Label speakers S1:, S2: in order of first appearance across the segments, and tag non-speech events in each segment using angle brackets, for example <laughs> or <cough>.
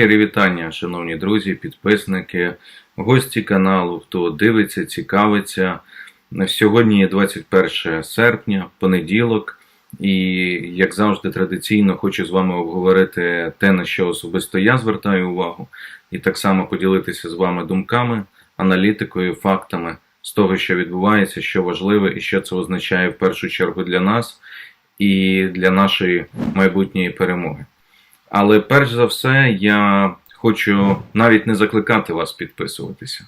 S1: Щирі вітання, шановні друзі, підписники, гості каналу, хто дивиться, цікавиться. Сьогодні 21 серпня, понеділок, і, як завжди, традиційно хочу з вами обговорити те, на що особисто я звертаю увагу, і так само поділитися з вами думками, аналітикою, фактами з того, що відбувається, що важливе і що це означає в першу чергу для нас і для нашої майбутньої перемоги. Але перш за все, я хочу навіть не закликати вас підписуватися.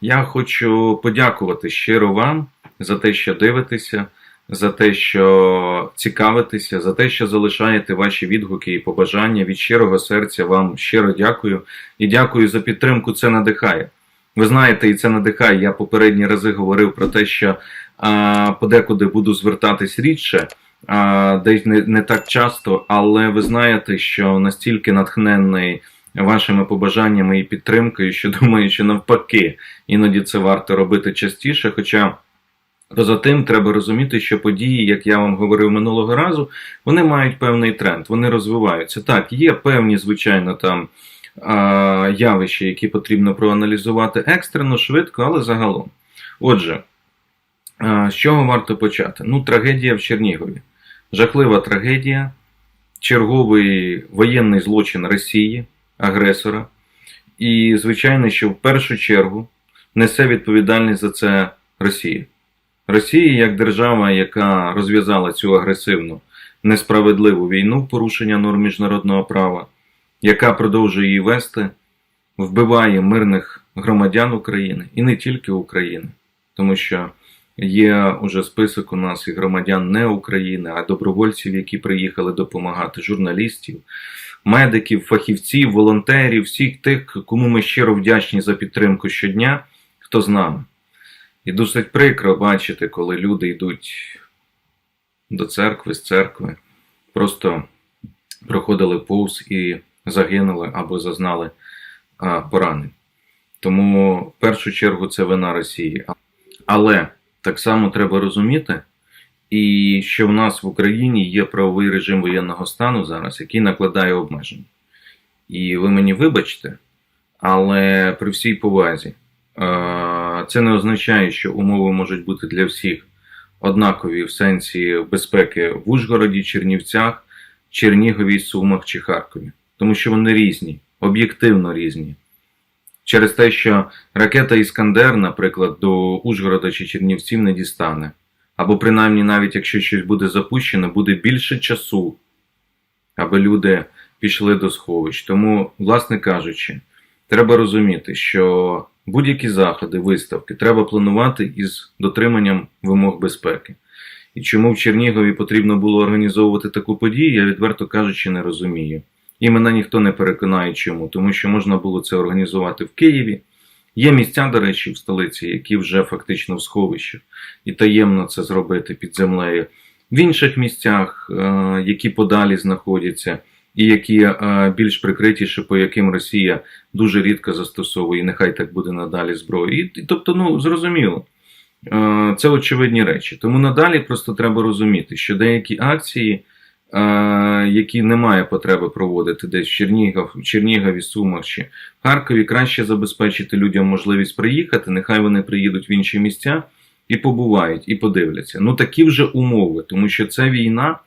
S1: Я хочу подякувати щиро вам за те, що дивитеся, за те, що цікавитеся, за те, що залишаєте ваші відгуки і побажання. Від щирого серця вам щиро дякую і дякую за підтримку. Це надихає. Ви знаєте, і це надихає. Я попередні рази говорив про те, що а, подекуди буду звертатись рідше а, десь не, не так часто, але ви знаєте, що настільки натхненний вашими побажаннями і підтримкою, що <laughs> думаю, що навпаки, іноді це варто робити частіше. Хоча поза тим треба розуміти, що події, як я вам говорив минулого разу, вони мають певний тренд, вони розвиваються. Так, є певні, звичайно, там. Явища, які потрібно проаналізувати екстрено, швидко, але загалом. Отже, з чого варто почати? Ну, трагедія в Чернігові. Жахлива трагедія, черговий воєнний злочин Росії, агресора. І, звичайно, що в першу чергу несе відповідальність за це Росія. Росія як держава, яка розв'язала цю агресивну, несправедливу війну порушення норм міжнародного права, яка продовжує її вести, вбиває мирних громадян України і не тільки України, тому що Є уже список у нас і громадян не України, а добровольців, які приїхали допомагати, журналістів, медиків, фахівців, волонтерів, всіх тих, кому ми щиро вдячні за підтримку щодня, хто з нами. І досить прикро бачити, коли люди йдуть до церкви, з церкви, просто проходили повз і загинули або зазнали поранень. Тому в першу чергу це вина Росії. Але так само треба розуміти, і що в нас в Україні є правовий режим воєнного стану зараз, який накладає обмеження. І ви мені вибачте, але при всій повазі, це не означає, що умови можуть бути для всіх однакові в сенсі безпеки в Ужгороді, Чернівцях, Чернігові, Сумах чи Харкові. Тому що вони різні, об'єктивно різні через те, що ракета Іскандер, наприклад, до Ужгорода чи Чернівців не дістане. Або принаймні, навіть якщо щось буде запущено, буде більше часу, аби люди пішли до сховищ. Тому, власне кажучи, треба розуміти, що будь-які заходи, виставки треба планувати із дотриманням вимог безпеки. І чому в Чернігові потрібно було організовувати таку подію, я відверто кажучи, не розумію. І мене ніхто не переконає чому, тому що можна було це організувати в Києві. Є місця, до речі, в столиці, які вже фактично в сховищах, і таємно це зробити під землею. В інших місцях, е, які подалі знаходяться, і які е, більш прикритіші, по яким Росія дуже рідко застосовує, і нехай так буде надалі зброю. І, Тобто, ну зрозуміло, е, це очевидні речі. Тому надалі просто треба розуміти, що деякі акції які немає потреби проводити десь в Чернігов, Чернігові, Сумах чи Харкові, краще забезпечити людям можливість приїхати. Нехай вони приїдуть в інші місця і побувають, і подивляться. Ну такі вже умови, тому що це війна.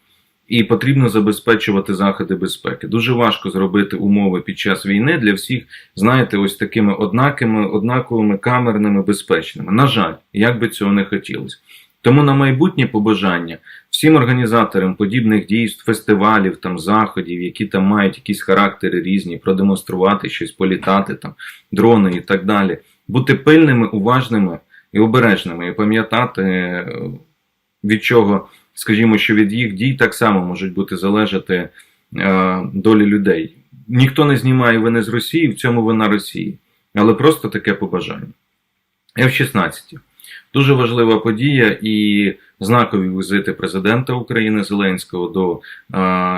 S1: І потрібно забезпечувати заходи безпеки. Дуже важко зробити умови під час війни для всіх, знаєте, ось такими однакими, однаковими камерними, безпечними. На жаль, як би цього не хотілося. Тому на майбутнє побажання всім організаторам подібних дійств, фестивалів, там, заходів, які там мають якісь характери різні, продемонструвати щось, політати, там, дрони і так далі, бути пильними, уважними і обережними, і пам'ятати, е, від чого, скажімо, що від їх дій так само можуть бути залежати е, долі людей. Ніхто не знімає вини з Росії, в цьому вина Росії, але просто таке побажання. F-16. Дуже важлива подія і знакові візити президента України Зеленського до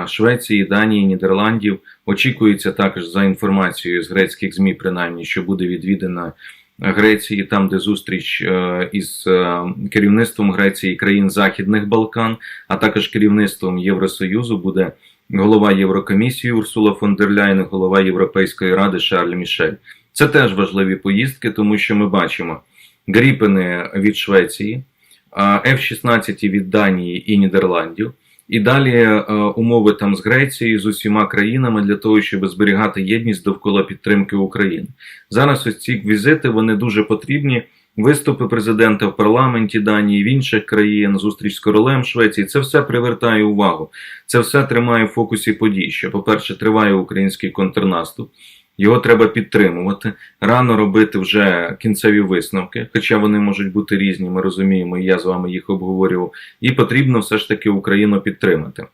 S1: Швеції, Данії, Нідерландів. Очікується також за інформацією з грецьких ЗМІ, принаймні, що буде відвідана Греції, там, де зустріч е, із е, керівництвом Греції країн Західних Балкан, а також керівництвом Євросоюзу буде голова Єврокомісії Урсула фон дер Ляйн, голова Європейської ради Шарль Мішель. Це теж важливі поїздки, тому що ми бачимо Гріпени від Швеції, а, F-16 від Данії і Нідерландів. І далі е, умови там з Грецією, з усіма країнами для того, щоб зберігати єдність довкола підтримки України. Зараз ось ці візити вони дуже потрібні. Виступи президента в парламенті Данії, в інших країн, зустріч з королем Швеції. Це все привертає увагу. Це все тримає в фокусі подій. Що, по-перше, триває український контрнаступ. Його треба підтримувати, рано робити вже кінцеві висновки, хоча вони можуть бути різні, ми розуміємо, і я з вами їх обговорював. І потрібно все ж таки Україну підтримати.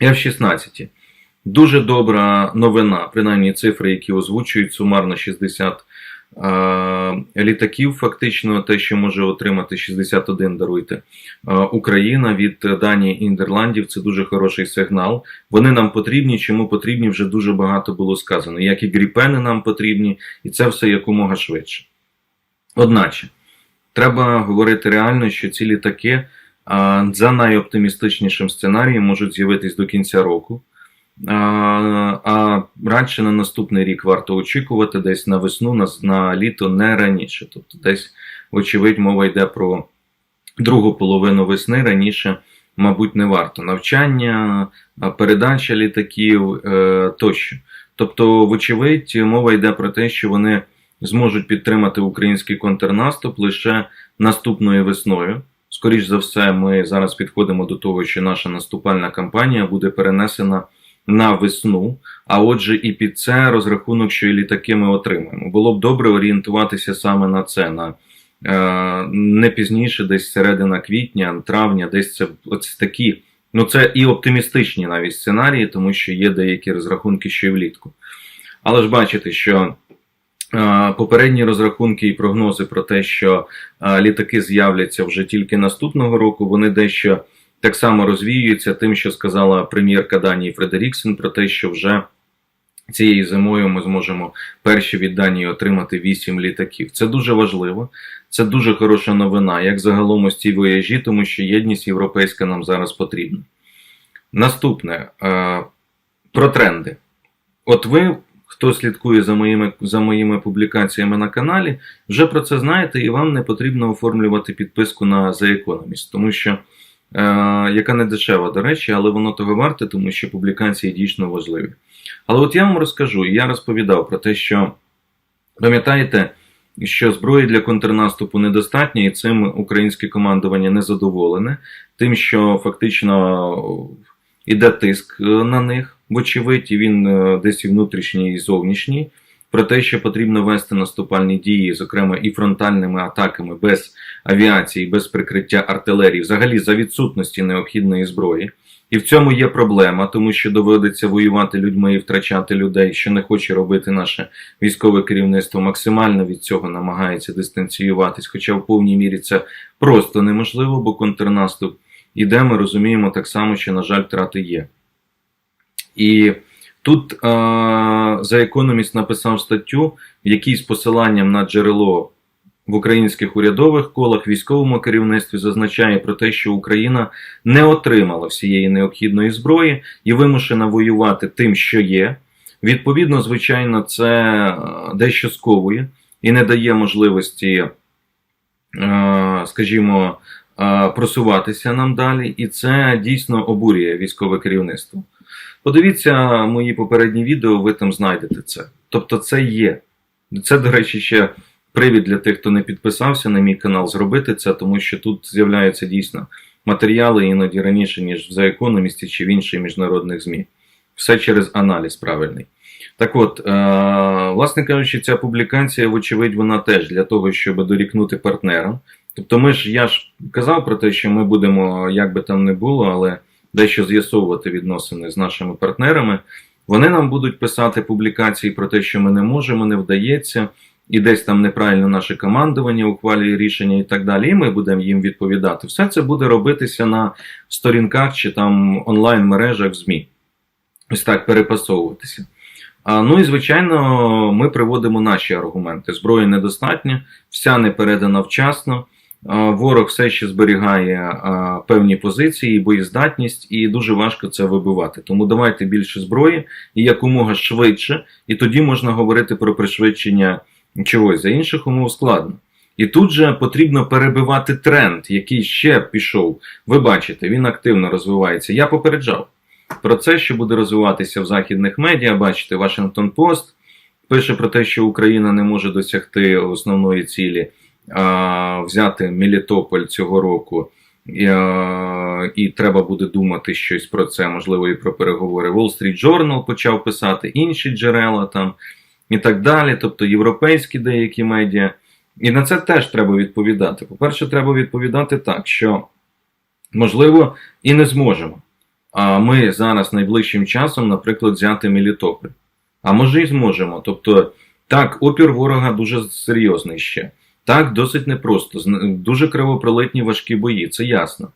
S1: F-16. Дуже добра новина, принаймні цифри, які озвучують сумарно 60 е, літаків, фактично, те, що може отримати 61, даруйте, е, Україна від Данії і Нідерландів. Це дуже хороший сигнал. Вони нам потрібні. Чому потрібні, вже дуже багато було сказано. Як і гріпени нам потрібні, і це все якомога швидше. Одначе, треба говорити реально, що ці літаки за найоптимістичнішим сценарієм можуть з'явитись до кінця року. А, радше на наступний рік варто очікувати десь на весну, на, на літо не раніше. Тобто, десь, вочевидь, мова йде про другу половину весни раніше, мабуть, не варто. Навчання, передача літаків е, тощо. Тобто, вочевидь, мова йде про те, що вони зможуть підтримати український контрнаступ лише наступною весною. Скоріш за все, ми зараз підходимо до того, що наша наступальна кампанія буде перенесена на весну. А отже, і під це розрахунок, що і літаки ми отримаємо. Було б добре орієнтуватися саме на це, на е, не пізніше, десь середина квітня, травня, десь це ось такі. Ну, це і оптимістичні навіть сценарії, тому що є деякі розрахунки ще й влітку. Але ж бачите, що е, попередні розрахунки і прогнози про те, що е, літаки з'являться вже тільки наступного року, вони дещо так само розвіюються тим, що сказала прем'єрка Данії Фредеріксен, про те, що вже цією зимою ми зможемо перші від Данії отримати 8 літаків. Це дуже важливо, це дуже хороша новина, як загалом ось ці вояжі, тому що єдність європейська нам зараз потрібна. Наступне е, про тренди. От ви, хто слідкує за моїми, за моїми публікаціями на каналі, вже про це знаєте, і вам не потрібно оформлювати підписку на The Economist, тому що яка не дешева, до речі, але воно того варте, тому що публікації дійсно важливі. Але от я вам розкажу, я розповідав про те, що пам'ятаєте, що зброї для контрнаступу недостатньо, і цим українське командування не задоволене, тим, що фактично іде тиск на них, вочевидь, він е, десь і внутрішній, і зовнішній, про те, що потрібно вести наступальні дії, зокрема і фронтальними атаками без авіації, без прикриття артилерії, взагалі за відсутності необхідної зброї. І в цьому є проблема, тому що доводиться воювати людьми і втрачати людей, що не хоче робити наше військове керівництво, максимально від цього намагається дистанціюватись, хоча в повній мірі це просто неможливо, бо контрнаступ іде, ми розуміємо так само, що, на жаль, втрати є. І тут е, The Economist написав статтю, в якій з посиланням на джерело в українських урядових колах, військовому керівництві зазначає про те, що Україна не отримала всієї необхідної зброї і вимушена воювати тим, що є. Відповідно, звичайно, це е, дещо сковує і не дає можливості, е, скажімо, е, просуватися нам далі, і це дійсно обурює військове керівництво. Подивіться мої попередні відео, ви там знайдете це. Тобто, це є. Це, до речі, ще привід для тих, хто не підписався на мій канал, зробити це, тому що тут з'являються дійсно матеріали іноді раніше, ніж в The Economist чи в інших міжнародних ЗМІ. Все через аналіз правильний. Так от, е, власне кажучи, ця публікація, вочевидь, вона теж для того, щоб дорікнути партнерам. Тобто, ми ж я ж казав про те, що ми будемо, як би там не було, але дещо з'ясовувати відносини з нашими партнерами. Вони нам будуть писати публікації про те, що ми не можемо, не вдається, і десь там неправильно наше командування ухвалює рішення і так далі. І ми будемо їм відповідати. Все це буде робитися на сторінках чи там онлайн-мережах в ЗМІ. Ось так перепасовуватися. А, ну і звичайно, ми приводимо наші аргументи. Зброї недостатньо, вся не передана вчасно. Ворог все ще зберігає певні позиції, боєздатність, і дуже важко це вибивати. Тому давайте більше зброї і якомога швидше, і тоді можна говорити про пришвидшення чогось. За інших умов складно. І тут же потрібно перебивати тренд, який ще пішов. Ви бачите, він активно розвивається. Я попереджав про це, що буде розвиватися в західних медіа. Бачите, Вашингтон Пост пише про те, що Україна не може досягти основної цілі взяти Мелітополь цього року. І, треба буде думати щось про це, можливо, і про переговори. Wall Street Journal почав писати інші джерела там і так далі, тобто європейські деякі медіа. І на це теж треба відповідати. По-перше, треба відповідати так, що можливо і не зможемо. А ми зараз найближчим часом, наприклад, взяти Мелітополь. А може і зможемо. Тобто, так, опір ворога дуже серйозний ще. Так, досить непросто, дуже кривопролитні важкі бої, це ясно.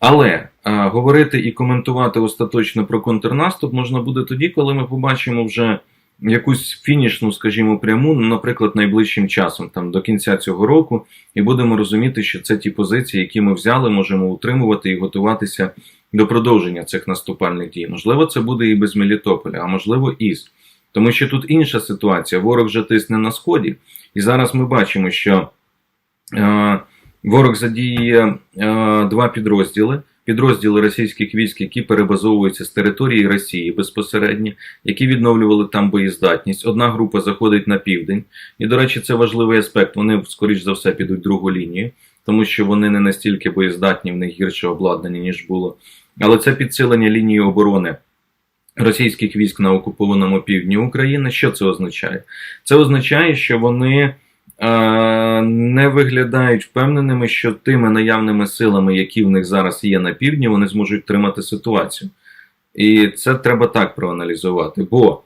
S1: Але а, говорити і коментувати остаточно про контрнаступ можна буде тоді, коли ми побачимо вже якусь фінішну, скажімо, пряму, наприклад, найближчим часом, там до кінця цього року, і будемо розуміти, що це ті позиції, які ми взяли, можемо утримувати і готуватися до продовження цих наступальних дій. Можливо, це буде і без Мелітополя, а можливо, із. Тому що тут інша ситуація. Ворог вже тисне на сході, і зараз ми бачимо, що е, ворог задіє е, два підрозділи. Підрозділи російських військ, які перебазовуються з території Росії безпосередньо, які відновлювали там боєздатність. Одна група заходить на південь, і, до речі, це важливий аспект. Вони, скоріш за все, підуть другу лінію, тому що вони не настільки боєздатні, в них гірше обладнання, ніж було. Але це підсилення лінії оборони російських військ на окупованому півдні України. Що це означає? Це означає, що вони е, не виглядають впевненими, що тими наявними силами, які в них зараз є на півдні, вони зможуть тримати ситуацію. І це треба так проаналізувати. Бо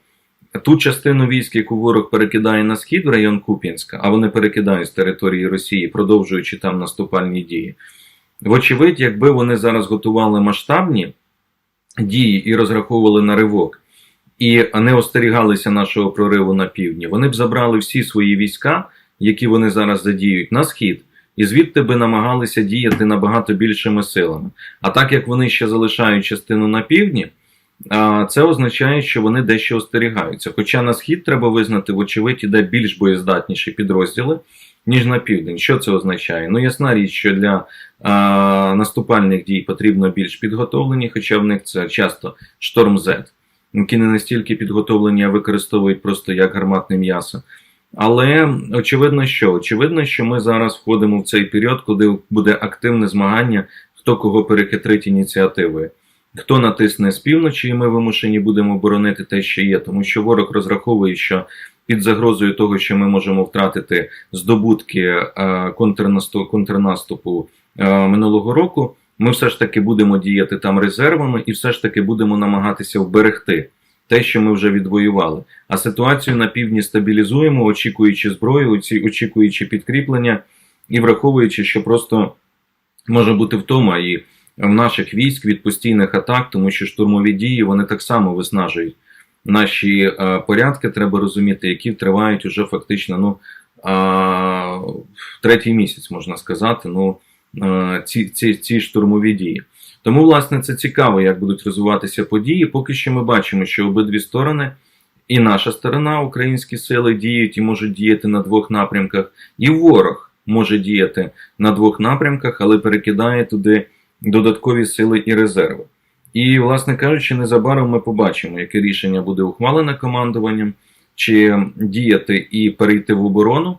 S1: ту частину військ, яку ворог перекидає на схід в район Куп'янська, а вони перекидають з території Росії, продовжуючи там наступальні дії. Вочевидь, якби вони зараз готували масштабні дії і розраховували на ривок, і не остерігалися нашого прориву на півдні, вони б забрали всі свої війська, які вони зараз задіють, на схід, і звідти би намагалися діяти набагато більшими силами. А так як вони ще залишають частину на півдні, це означає, що вони дещо остерігаються. Хоча на схід треба визнати, вочевидь, іде більш боєздатніші підрозділи, ніж на південь. Що це означає? Ну, ясна річ, що для а, наступальних дій потрібно більш підготовлені, хоча в них це часто шторм Z, які не настільки підготовлені, а використовують просто як гарматне м'ясо. Але очевидно, що очевидно, що ми зараз входимо в цей період, коли буде активне змагання, хто кого перехитрить ініціативою. Хто натисне з півночі, і ми вимушені будемо боронити те, що є, тому що ворог розраховує, що під загрозою того, що ми можемо втратити здобутки е, контрнаступу, е, минулого року, ми все ж таки будемо діяти там резервами і все ж таки будемо намагатися вберегти те, що ми вже відвоювали. А ситуацію на півдні стабілізуємо, очікуючи зброю, очікуючи підкріплення і враховуючи, що просто може бути втома і в наших військ від постійних атак, тому що штурмові дії вони так само виснажують наші е, порядки. Треба розуміти, які тривають уже фактично ну, третій місяць, можна сказати. Ну, е, ці, ці, ці штурмові дії. Тому, власне, це цікаво, як будуть розвиватися події. Поки що ми бачимо, що обидві сторони, і наша сторона, українські сили діють і можуть діяти на двох напрямках, і ворог може діяти на двох напрямках, але перекидає туди додаткові сили і резерви. І, власне кажучи, незабаром ми побачимо, яке рішення буде ухвалене командуванням, чи діяти і перейти в оборону,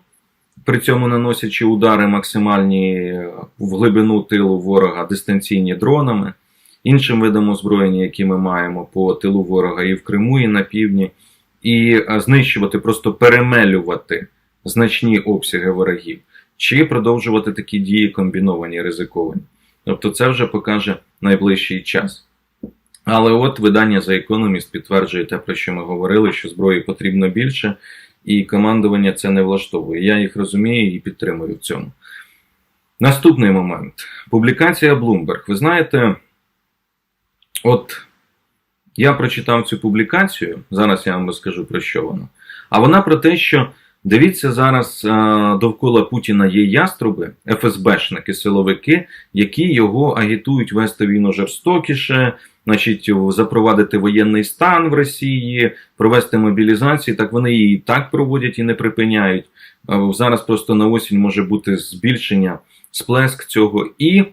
S1: при цьому наносячи удари максимальні в глибину тилу ворога дистанційні дронами, іншим видом озброєння, які ми маємо по тилу ворога і в Криму, і на півдні, і е, знищувати, просто перемелювати значні обсяги ворогів, чи продовжувати такі дії комбіновані, ризиковані. Тобто це вже покаже найближчий час. Але от видання The Economist підтверджує те, про що ми говорили, що зброї потрібно більше, і командування це не влаштовує. Я їх розумію і підтримую в цьому. Наступний момент. Публікація Bloomberg. Ви знаєте, от я прочитав цю публікацію, зараз я вам розкажу про що вона. А вона про те, що Дивіться, зараз е, довкола Путіна є яструби, ФСБшники, силовики, які його агітують вести війну жорстокіше, значить, запровадити воєнний стан в Росії, провести мобілізацію. Так вони її і так проводять і не припиняють. Е, Зараз просто на осінь може бути збільшення, сплеск цього. І,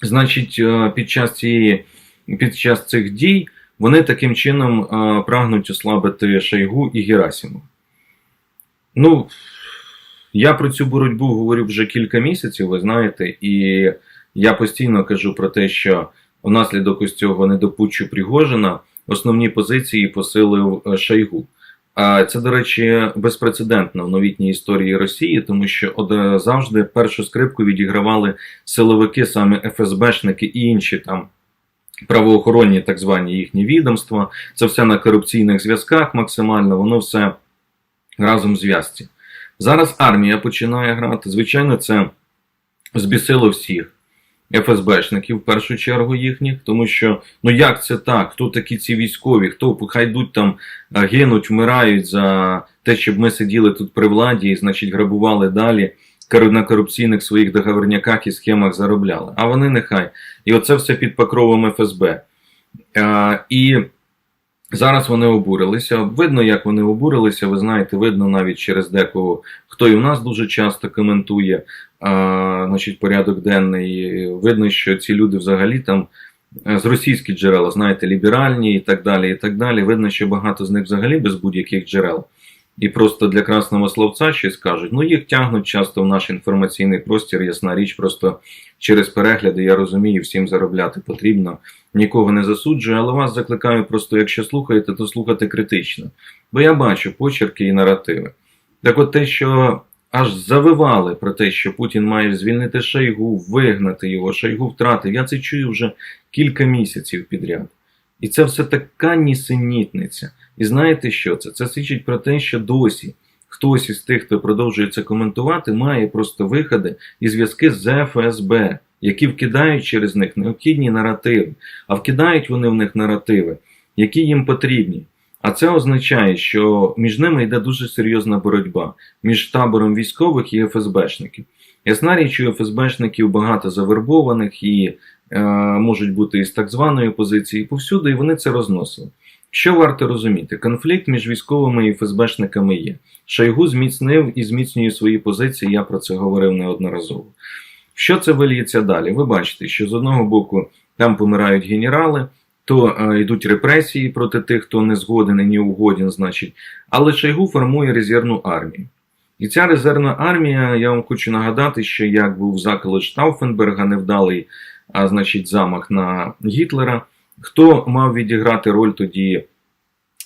S1: значить, е, під час цієї, під час цих дій вони таким чином прагнуть ослабити Шойгу і Герасимова. Ну, я про цю боротьбу говорю вже кілька місяців, ви знаєте, і я постійно кажу про те, що внаслідок ось цього недопутчу Пригожина основні позиції посилив е, Шойгу. А це, до речі, безпрецедентно в новітній історії Росії, тому що е, завжди першу скрипку відігравали силовики, саме ФСБшники і інші там правоохоронні так звані їхні відомства. Це все на корупційних зв'язках максимально, воно все разом зв'язці. Зараз армія починає грати. Звичайно, це збісило всіх ФСБшників, в першу чергу їхніх, тому що ну як це так? Хто такі ці військові? Хто хай йдуть там гинуть, вмирають за те, щоб ми сиділи тут при владі і, значить, грабували далі на корупційних своїх договорняках і схемах заробляли. А вони нехай. І оце все під покровом ФСБ. А, і Зараз вони обурилися. Видно, як вони обурилися. Ви знаєте, видно навіть через декого, хто і в нас дуже часто коментує а, значить, порядок денний. Видно, що ці люди взагалі там е, з російських джерел, знаєте, ліберальні і так далі. і так далі. Видно, що багато з них взагалі без будь-яких джерел. І просто для красного словця щось кажуть. Ну, їх тягнуть часто в наш інформаційний простір, ясна річ, просто через перегляди, я розумію, всім заробляти потрібно нікого не засуджую, але вас закликаю просто, якщо слухаєте, то слухати критично. Бо я бачу почерки і наративи. Так от те, що аж завивали про те, що Путін має звільнити Шойгу, вигнати його, Шойгу втратив, я це чую вже кілька місяців підряд. І це все така нісенітниця. І знаєте що це? Це свідчить про те, що досі хтось із тих, хто продовжує це коментувати, має просто виходи і зв'язки з ФСБ які вкидають через них необхідні наративи, а вкидають вони в них наративи, які їм потрібні. А це означає, що між ними йде дуже серйозна боротьба між табором військових і ФСБшників. Ясна річ, у ФСБшників багато завербованих і е, можуть бути із так званої позиції повсюди, і вони це розносили. Що варто розуміти? Конфлікт між військовими і ФСБшниками є. Шойгу зміцнив і зміцнює свої позиції, я про це говорив неодноразово. Що це виліється далі? Ви бачите, що з одного боку там помирають генерали, то е, йдуть репресії проти тих, хто не згоден і не угоден, значить, але Шойгу формує резервну армію. І ця резервна армія, я вам хочу нагадати, що як був заколот Штауфенберга, невдалий а, значить, замах на Гітлера, хто мав відіграти роль тоді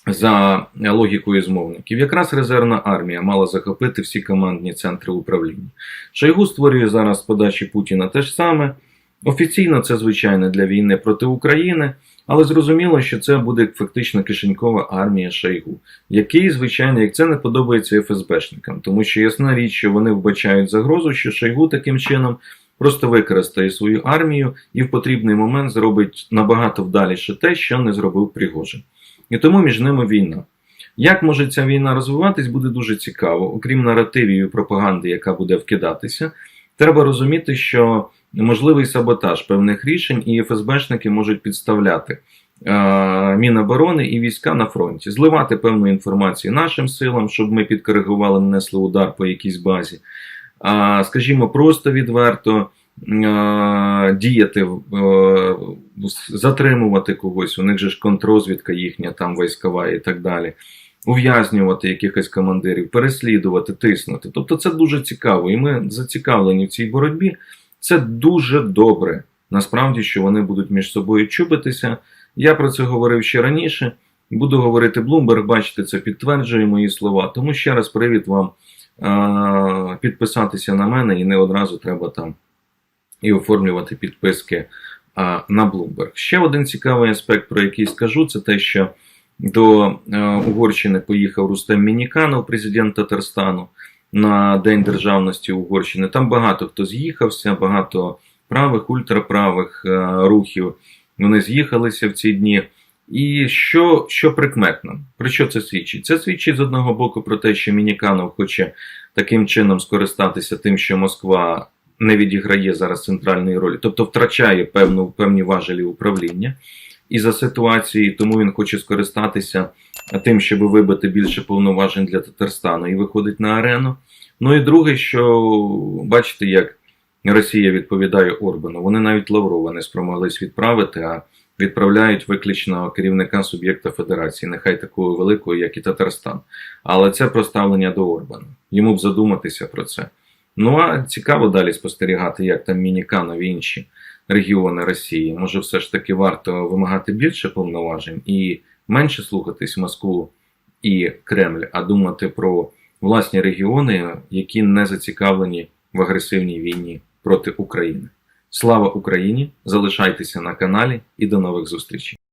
S1: за логікою змовників. Якраз резервна армія мала захопити всі командні центри управління. Шойгу створює зараз подачі Путіна те ж саме. Офіційно це звичайно для війни проти України, але зрозуміло, що це буде фактично кишенькова армія Шойгу, який, звичайно, як це не подобається ФСБшникам, тому що ясна річ, що вони вбачають загрозу, що Шойгу таким чином просто використає свою армію і в потрібний момент зробить набагато вдаліше те, що не зробив Пригожин. І тому між ними війна. Як може ця війна розвиватись, буде дуже цікаво, окрім наративів і пропаганди, яка буде вкидатися, треба розуміти, що можливий саботаж певних рішень, і ФСБшники можуть підставляти е, Міноборони і війська на фронті, зливати певну інформацію нашим силам, щоб ми підкоригували, нанесли удар по якійсь базі. А, скажімо, просто відверто е, діяти, е, затримувати когось, у них же ж контрозвідка їхня, там військова і так далі. Ув'язнювати якихось командирів, переслідувати, тиснути. Тобто це дуже цікаво. І ми зацікавлені в цій боротьбі. Це дуже добре. Насправді, що вони будуть між собою чубитися. Я про це говорив ще раніше. Буду говорити Блумберг, бачите, це підтверджує мої слова. Тому ще раз привіт вам е- підписатися на мене і не одразу треба там і оформлювати підписки на Bloomberg. Ще один цікавий аспект, про який скажу, це те, що до е- Угорщини поїхав Рустем Мініканов, президент Татарстану, на День Державності Угорщини. Там багато хто з'їхався, багато правих, ультраправих е- рухів. Вони з'їхалися в ці дні. І що, що прикметно? Про що це свідчить? Це свідчить з одного боку про те, що Мініканов хоче таким чином скористатися тим, що Москва не відіграє зараз центральної ролі, тобто втрачає певну, певні важелі управління. І за ситуації, тому він хоче скористатися тим, щоб вибити більше повноважень для Татарстану і виходить на арену. Ну і друге, що бачите, як Росія відповідає Орбану. Вони навіть Лаврова не спромоглись відправити, а відправляють виключно керівника суб'єкта Федерації, нехай такого великого, як і Татарстан. Але це про ставлення до Орбана. Йому б задуматися про це. Ну а цікаво далі спостерігати, як там Мініканов і інші регіони Росії. Може, все ж таки варто вимагати більше повноважень і менше слухатись Москву і Кремль, а думати про власні регіони, які не зацікавлені в агресивній війні проти України. Слава Україні! Залишайтеся на каналі і до нових зустрічей!